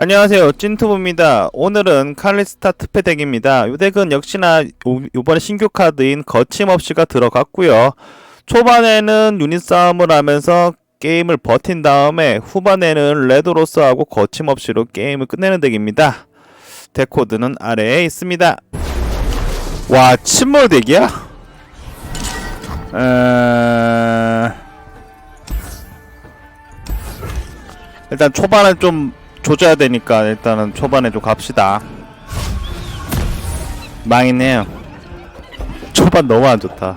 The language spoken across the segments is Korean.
안녕하세요. 찐투브입니다. 오늘은 칼리스타 특패 덱입니다. 이 덱은 역시나 요- 요번에 신규 카드인 거침없이가 들어갔고요. 초반에는 유닛 싸움을 하면서 게임을 버틴 다음에 후반에는 레드로스하고 거침없이로 게임을 끝내는 덱입니다. 덱 코드는 아래에 있습니다. 와 침몰 덱이야? 에... 일단 초반에 좀 조져야 되니까 일단은 초반에 좀 갑시다. 망했네요. 초반 너무 안 좋다.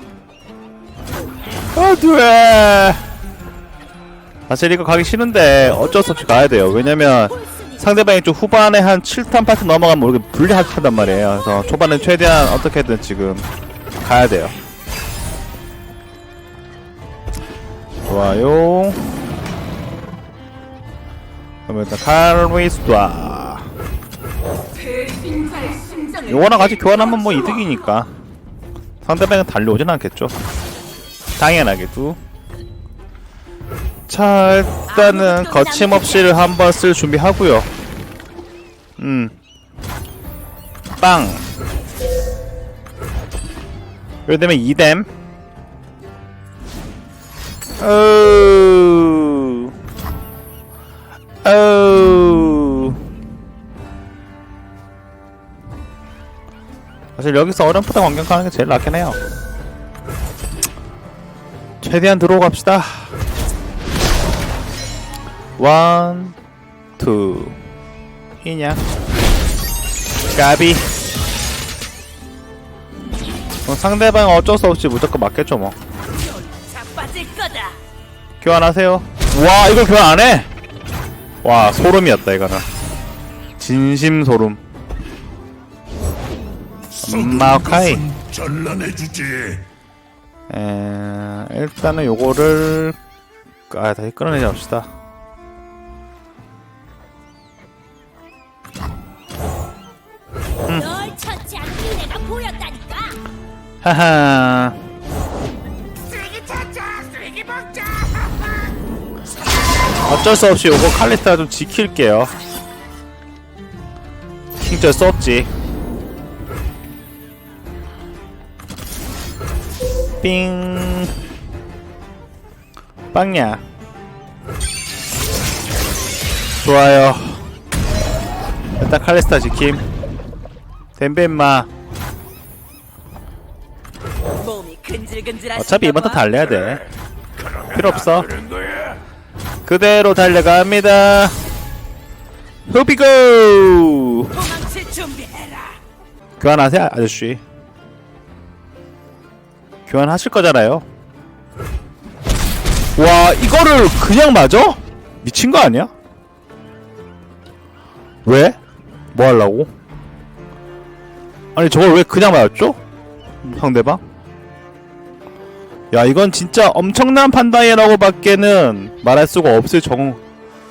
아, 돼. 사실 이거 가기 싫은데 어쩔 수 없이 가야 돼요. 왜냐면 상대방이 좀 후반에 한 7탄 8탄 넘어가면 우리가 불리하단 말이에요. 그래서 초반에 최대한 어떻게든 지금 가야 돼요. 좋아요. 그러면 일단 칼리스타 요거랑 같이 교환하면 뭐 이득이니까. 상대방은 달려오진 않겠죠. 당연하게도. 자 일단은 거침없이를 한번 쓸 준비하고요. 음. 예를 들면 2댐. 어우 어우. 사실 여기서 어렴풋한 환경 가는 게 제일 낫긴 해요. 최대한 들어갑시다. 원, 투, 이냐. 까비. 어, 상대방 어쩔 수 없이 무조건 맞겠죠 뭐. 자빠질 거다. 교환하세요. 와 이걸 교환 안 해? 와 소름이었다 이거는. 진심 소름. 마오카이. 전란해주지. 에, 일단은 요거를 아 다시 끌어내자 합시다. 널 찾지 않는 내가 보였다니까. 하하. 어쩔 수 없이 요거 칼리스타 좀 지킬게요. 힘쩔 수 없지. 삥. 빵야. 좋아요. 일단 칼리스타 지킴. 근질근질하시. 어차피 이번 턴 달려야 돼. 필요 없어. 그대로 달려갑니다. 준비해라. 교환하세요, 아저씨. 교환하실 거잖아요. 와, 이거를 그냥 맞아? 미친 거 아니야? 왜? 뭐 하려고? 아니, 저걸 왜 그냥 맞았죠? 상대방? 야, 이건 진짜 엄청난 판단이라고 밖에는 말할 수가 없을 정,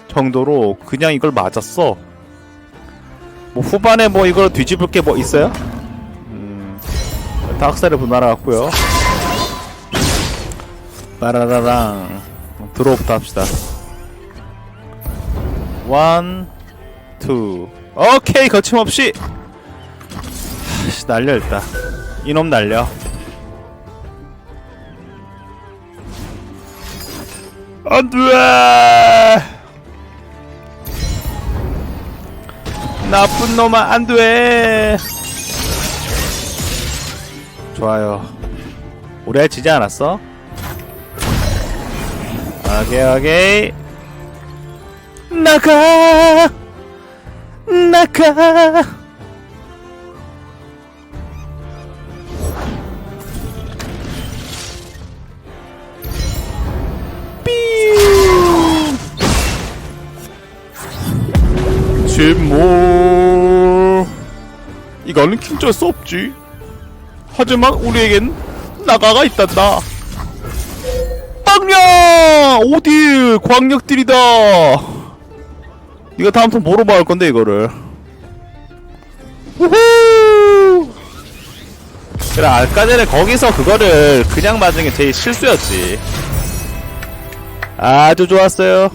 정도로 그냥 이걸 맞았어. 뭐 후반에 뭐 이걸 뒤집을 게 뭐 있어요? 음, 다학살의 분할아 같고요. 빠라라랑 드로우부터 합시다. 원, 투, 오케이 거침없이 날려 일단 이놈 날려. 안 돼. 나쁜 놈아 안 돼! 좋아요. 오래 지지 않았어? 오케이 오케이. 나가! 나가 이거는 킹쩔 수 없지. 하지만 우리에겐 나가가 있단다. 빵야! 어디? 광역들이다. 이거 다음 턴 뭐로 막을 건데 이거를? 우후! 그래 아까 전에 거기서 그거를 그냥 맞은 게 제일 실수였지. 아주 좋았어요.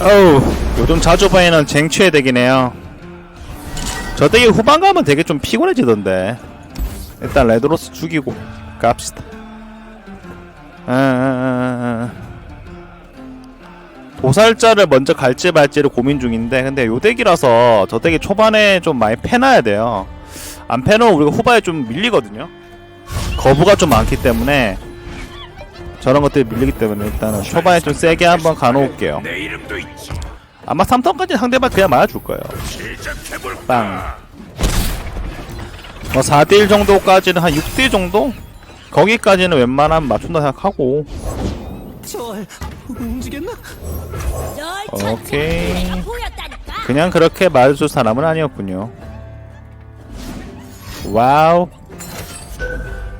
어우 요즘 자주 보이는 쟁취의 덱이네요 저 덱이 후반 가면 되게 좀 피곤해지던데. 일단 레드로스 죽이고 갑시다. 아, 아, 아, 아. 도살자를 먼저 갈지 말지를 고민 중인데 근데 요 덱이라서 저 덱이 초반에 좀 많이 패놔야 돼요. 안 패놓으면 우리가 후반에 좀 밀리거든요. 거부가 좀 많기 때문에 저런 것들이 밀리기 때문에 일단은 초반에 좀 세게 한번 가놓을게요. 아마 3턴까지 상대방 그냥 맞아줄 거예요. 빵. 뭐 4대1 정도까지는 한 6대 정도? 거기까지는 웬만하면 맞춘다 생각하고 절 움직였나? 오케이. 그냥 그렇게 맞아줄 사람은 아니었군요. 와우.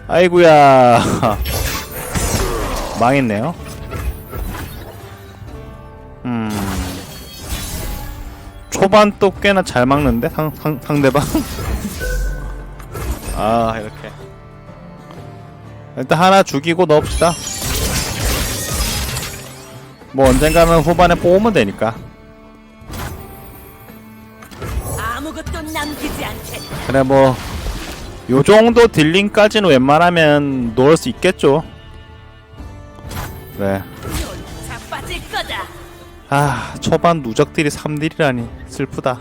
아이구야. 망했네요. 초반 또 꽤나 잘 막는데 상, 상, 상대방. 아 이렇게. 일단 하나 죽이고 넣읍시다. 뭐 언젠가는 후반에 뽑으면 되니까. 아무것도 남기지 않겠다. 그래 뭐 요 정도 딜링까지는 웬만하면 놓을 수 있겠죠. 네. 넌 자빠질 거다. 아 초반 누적딜이 3딜이라니 슬프다.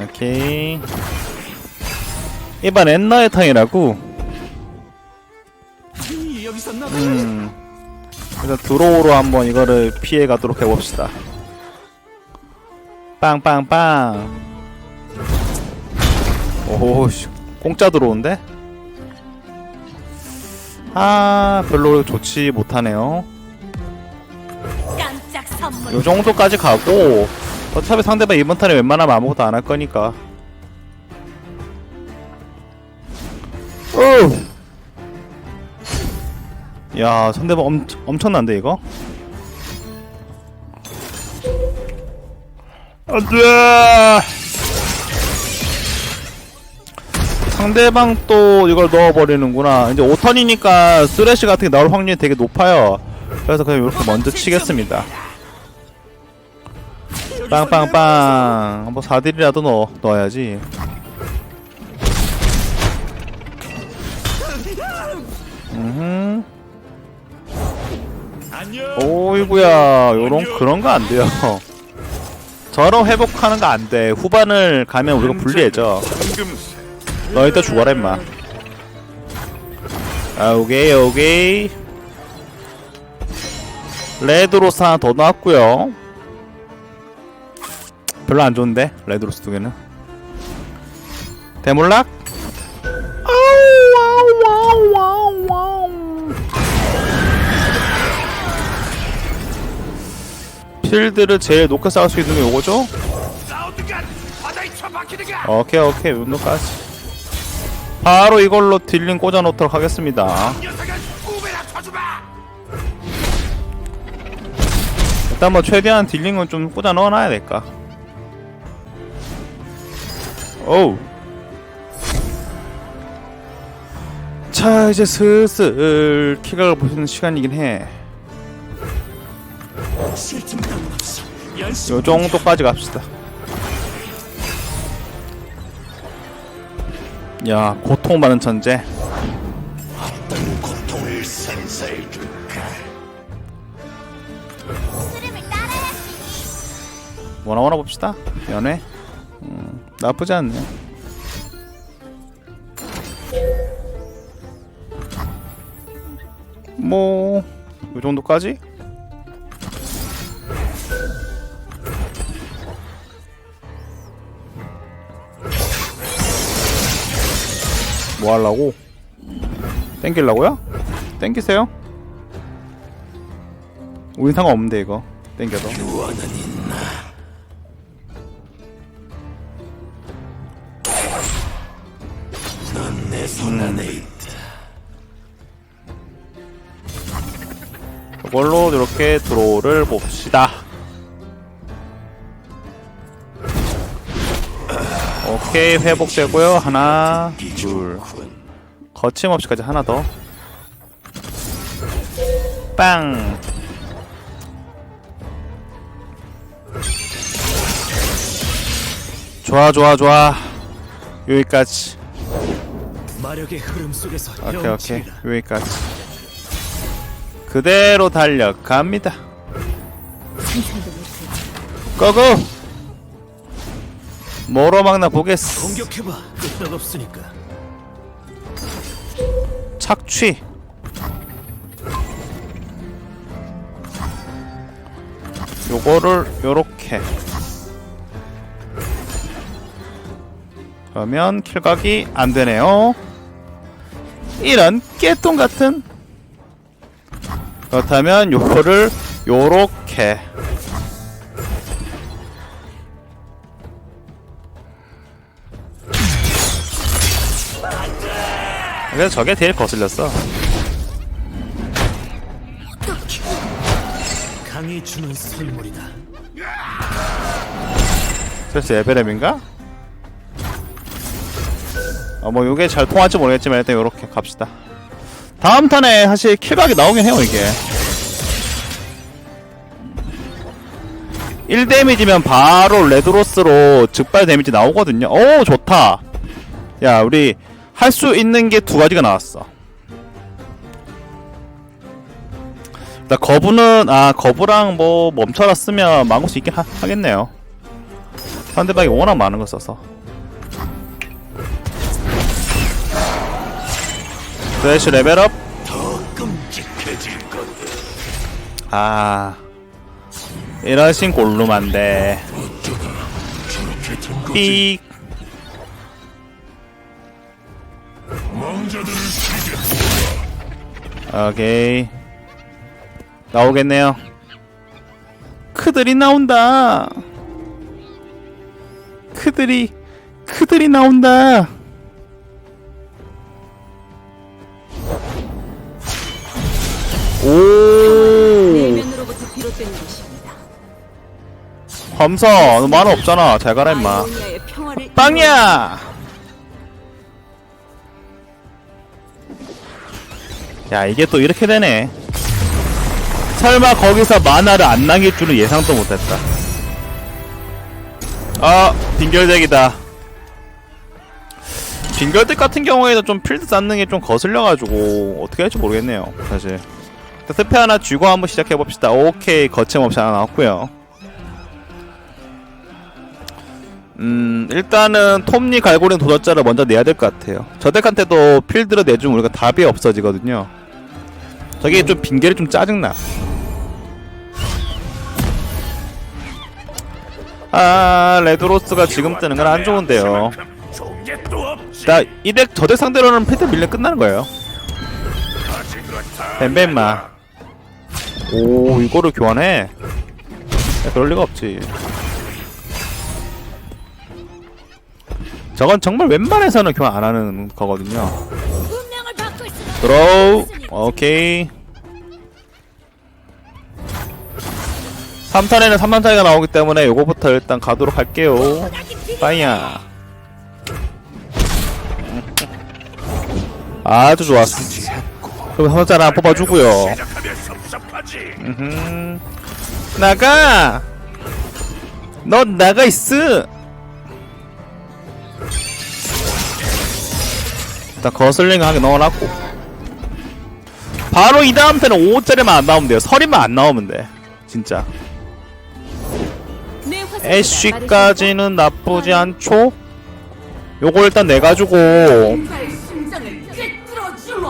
오케이. 이번 있었나 봐. 음. 일단 드로우로 한번 이거를 피해 가도록 해봅시다. 빵빵빵. 오씨, 공짜 들어온데? 아, 별로 좋지 못하네요. 요 정도까지 가고 어차피 상대방 이번 턴에 웬만하면 아무것도 안 할 거니까. 어. 야, 상대방 엄, 엄청난데 이거? 안돼. 상대방 또 이걸 넣어버리는구나. 이제 5턴이니까 쓰레쉬 같은 게 나올 확률이 되게 높아요. 그래서 그냥 이렇게 먼저 치겠습니다. 빵빵빵. 한번 4딜이라도 넣어, 넣어야지. 음. 오이구야, 요런 그런 거 안 돼요. 저런 회복하는 거 안 돼. 후반을 가면 우리가 불리해져. 너 이따 죽어라 임마. 아 오케이 오케이. 레드로스 하나 더 나왔고요. 별로 안 좋은데 레드로스 두 개는. 대몰락. 필드를 제일 높게 쌓을 수 있는 게 요거죠? 오케이 오케이 운동까지 바로 이걸로 딜링 꽂아 놓도록 하겠습니다. 일단 뭐 최대한 딜링은 좀 꽂아 넣어놔야 될까 오우 자 이제 슬슬 키가 보시는 시간이긴 해요 실증 따윈 없어. 연습. 정도까지 갑시다 야 고통받는 천재 뭐나 봅시다 연애 음, 나쁘지 않네 뭐... 이 정도까지? 뭐 하려고? 땡길라고요? 땡기세요? 우린 상관없는데 이거 땡겨도 이렇게 드로우를 봅시다. 오케이 회복되고요. 하나, 둘. 거침없이까지 하나 더. 빵. 좋아 좋아 좋아. 여기까지. 오케이 오케이 여기까지. 그대로 달려갑니다 상상도. 고고 뭐로 막나 보겠어 공격해봐. 끄떡 없으니까. 착취 요거를 요렇게 그러면 킬각이 안 되네요 이런 깨똥 같은 그렇다면 요거를 요렇게 그래서 저게 제일 거슬렸어 강이 주는 선물이다. 그래서 에베렘인가? 어, 뭐 요게 잘 통할지 모르겠지만 일단 요렇게 갑시다 다음 턴에 사실 킬각이 나오긴 해요 이게. 1 데미지면 바로 레드로스로 즉발 데미지 나오거든요. 오 좋다. 야 우리 할 수 있는 게 두 가지가 나왔어. 일단 거부는 아 거부랑 뭐 멈춰라 쓰면 막을 수 있긴 하, 하겠네요. 상대방이 워낙 많은 걸 써서 플래시 레벨업. 아 이러신 골룸한데. 삑. 오케이 나오겠네요 크들이 나온다 크들이 크들이 나온다 오. 내면으로부터 비롯된 것입니다. 검사 너 만화 없잖아. 잘 가라 임마. 빵이야! 야 이게 또 이렇게 되네. 설마 거기서 만화를 안 남길 줄은 예상도 못했다. 아 빙결덱이다. 빙결덱 같은 경우에는 좀 필드 쌓는 게 좀 거슬려가지고 어떻게 할지 모르겠네요 사실 스페 하나 쥐고 한번 시작해봅시다. 오케이 거침없이 하나 나왔고요. 음 일단은 톱니 갈고리 도전자를 먼저 내야 될 것 같아요. 저 덱한테도 필드를 내주면 우리가 답이 없어지거든요. 저게 좀 빙결이 좀 짜증나. 아 레드로스가 지금 뜨는 건 안 좋은데요. 좋은 게또 없지. 나이덱 저덱 상대로는 필드 밀려 끝나는 거예요. 뱀뱀마 오 이거를 교환해? 야, 그럴 리가 없지. 저건 정말 웬만해서는 교환 안 하는 거거든요. 드로우 오케이. 3턴에는 3만 차이가 나오기 때문에 요거부터 일단 가도록 할게요. 빠이야. 아주 좋았어 그럼 3만 하나 뽑아주고요. 음, 나가! 너 나가 있어! 일단 거슬링 하게 넣어놨고 바로 이 다음 편은 5짜리만 안 나오면 돼요 서리만 안 나오면 돼 진짜 애쉬까지는 나쁘지 않죠? 요거 일단 내가지고.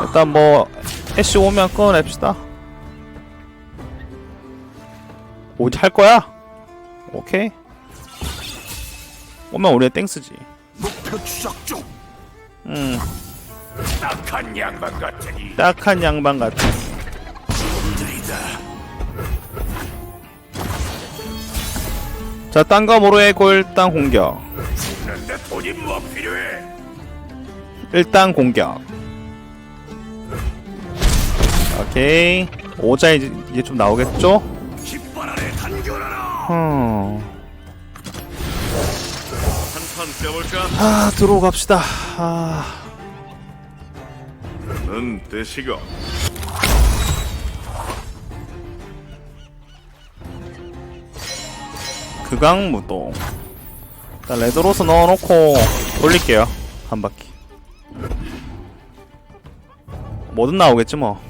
일단 뭐 애쉬 오면 끊어냅시다 오지 할 거야? 오케이 오면 우리 땡스지 목표 추적 중. 음 딱한 양반 같으니. 딱한 양반 같아 들이다. 자딴거 모르겠고 일단 공격 그런데 돈이 뭐 필요해? 일단 공격 오케이 오자 이제, 이제 좀 나오겠죠? 흠. 한판 껴볼까? 아 들어갑시다 아넌 대시고. 극악무동 일단 레드로스 넣어놓고 돌릴게요 한 바퀴 뭐든 나오겠지 뭐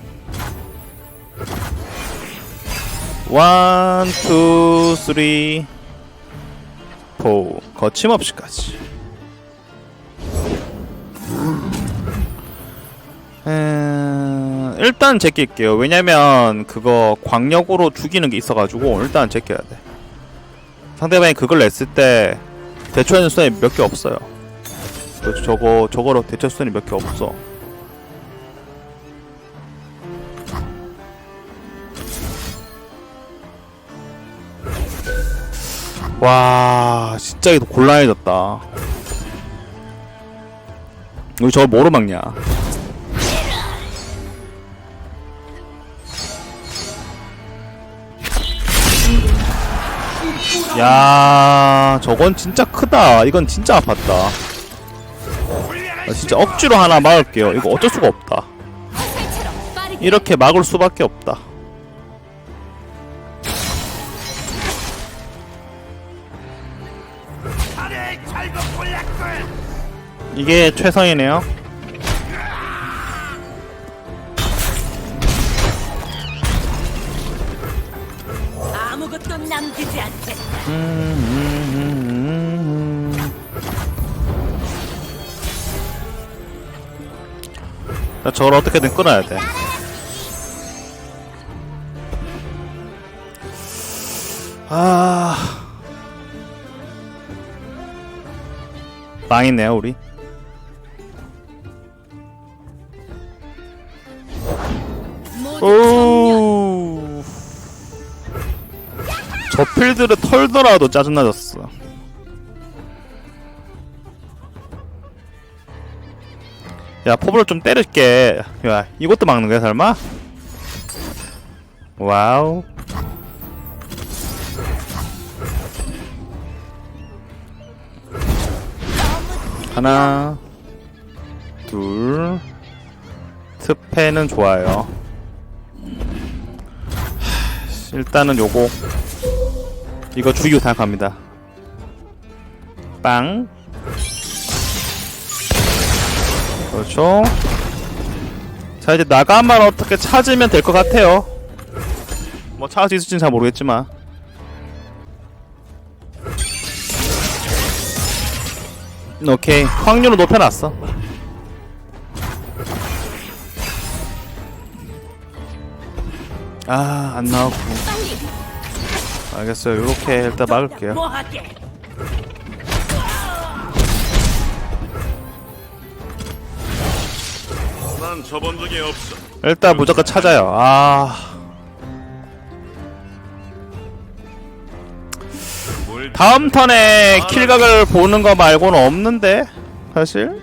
원, 투, 쓰리, 포 거침없이까지 에... 일단 제낄게요 왜냐면 그거 광역으로 죽이는 게 있어가지고 일단 제껴야 돼 상대방이 그걸 냈을 때 대처하는 수단이 몇 개 없어요. 저- 저거 저거로 대처 수단이 몇 개 없어. 와 진짜 이거 곤란해졌다. 우리 저걸 뭐로 막냐? 야, 저건 진짜 크다. 이건 진짜 아팠다. 나 진짜 억지로 하나 막을게요. 이거 어쩔 수가 없다. 이렇게 막을 수밖에 없다. 이게 최선이네요. 아무것도 남기지 않겠다. 나 저걸 어떻게든 끊어야 돼. 아. 망했네요, 우리. 저 필드를 털더라도 짜증나졌어. 야, 포브를 좀 때릴게. 야, 이것도 막는 거야, 설마? 와우. 하나, 둘, 특패는 좋아요. 일단은 요거 이거 죽이고 생각합니다. 빵. 그렇죠. 자 이제 나가만 어떻게 찾으면 될 것 같아요. 뭐 찾을 수 있을지는 잘 모르겠지만. 오케이. 확률을 높여놨어. 아안 빨리 알겠어요. 요렇게 일단 막을게요. 난 저번 적이 없어. 일단 무조건 찾아요. 아, 뭘 다음 턴에 킬각을 보는 거 말고는 없는데 사실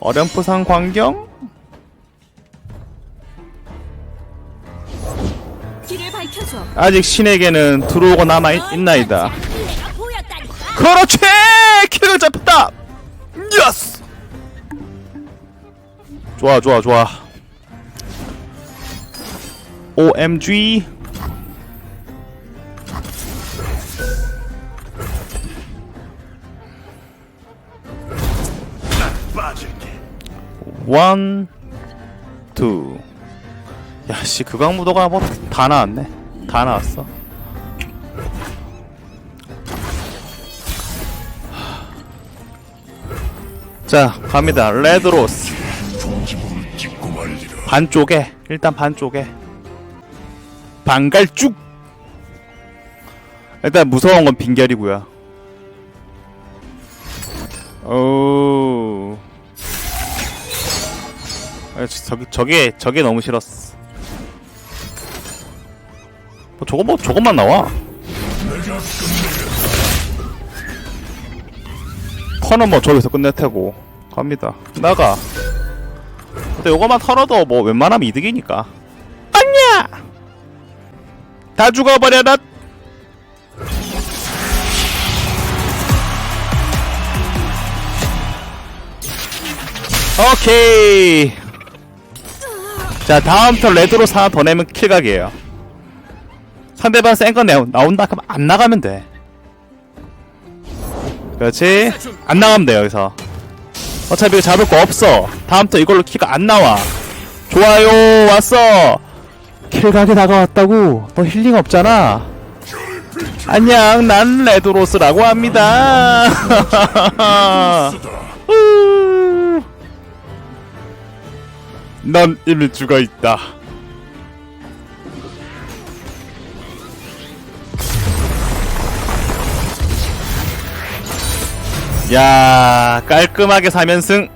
어렴풋한 광경? 아직 신에게는 들어오고 남아 있, 있나이다. 그렇지! 킬각 잡혔다. 예스. 좋아, 좋아, 좋아. OMG. 원, 투. 야, 씨, 극악무도가 뭐 다 나왔네. 다 나왔어. 자, 갑니다. 레드로스. 반쪽에. 일단 반쪽에. 반갈쭉. 일단 무서운 건 빈결이고요. 오. 아, 저- 저기 저게 저게 너무 싫었어. 뭐 저거 뭐 저것만 나와. 턴은 뭐 저기서 끝낼 테고 갑니다. 나가. 근데 요거만 털어도 뭐 웬만하면 이득이니까. 아니야. 다 죽어버려라. 오케이. 자 다음 턴 레드로 하나 더 내면 킬각이에요. 상대방 센거 나온다 그럼 안 나가면 돼. 그렇지? 안 나가면 돼 여기서. 어차피 잡을 거 없어. 다음부터 이걸로 키가 안 나와. 좋아요 왔어. 킬각에 다가왔다고. 너 힐링 없잖아. 안녕 난 레드로스라고 합니다. 우. 넌 이미 죽어 있다 야 깔끔하게 3연승